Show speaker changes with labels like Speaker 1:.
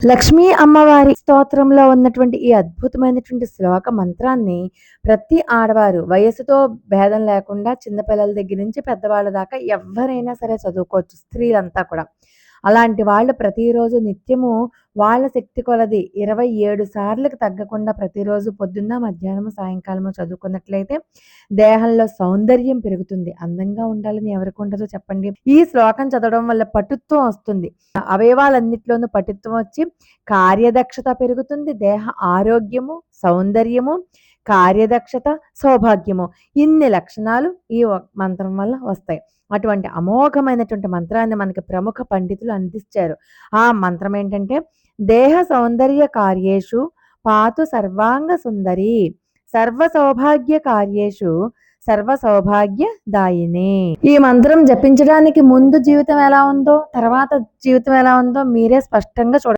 Speaker 1: లక్ష్మీ అమ్మవారి స్తోత్రంలో ఉన్నటువంటి ఈ అద్భుతమైనటువంటి శ్లోక మంత్రాన్ని ప్రతి ఆడవారు వయసుతో భేదం లేకుండా చిన్నపిల్లల దగ్గర నుంచి పెద్దవాళ్ళ దాకా ఎవరైనా సరే చదువుకోవచ్చు స్త్రీలంతా కూడా. అలాంటి వాళ్ళు ప్రతిరోజు నిత్యము వాళ్ళ శక్తి కొలది ఇరవై ఏడు సార్లకు తగ్గకుండా ప్రతిరోజు పొద్దున్న మధ్యాహ్నం సాయంకాలము చదువుకున్నట్లయితే దేహంలో సౌందర్యం పెరుగుతుంది. అందంగా ఉండాలని ఎవరికి ఉండదో చెప్పండి. ఈ శ్లోకం చదవడం వల్ల పటుత్వం వస్తుంది. అవయవాలన్నిట్లోనూ పటుత్వం వచ్చి కార్యదక్షత పెరుగుతుంది. దేహ ఆరోగ్యము సౌందర్యము కార్యదక్షత సౌభాగ్యము ఇన్ని లక్షణాలు ఈ మంత్రం వల్ల వస్తాయి. అటువంటి అమోఘమైనటువంటి మంత్రాన్ని మనకి ప్రముఖ పండితులు అందించారు. ఆ మంత్రం ఏంటంటే దేహ సౌందర్య కార్యేషు పాతు సర్వాంగ సుందరి సర్వ సౌభాగ్య కార్యేషు సర్వ సౌభాగ్య దాయిని. ఈ మంత్రం జపించడానికి ముందు జీవితం ఎలా ఉందో తర్వాత జీవితం ఎలా ఉందో మీరే స్పష్టంగా చూడ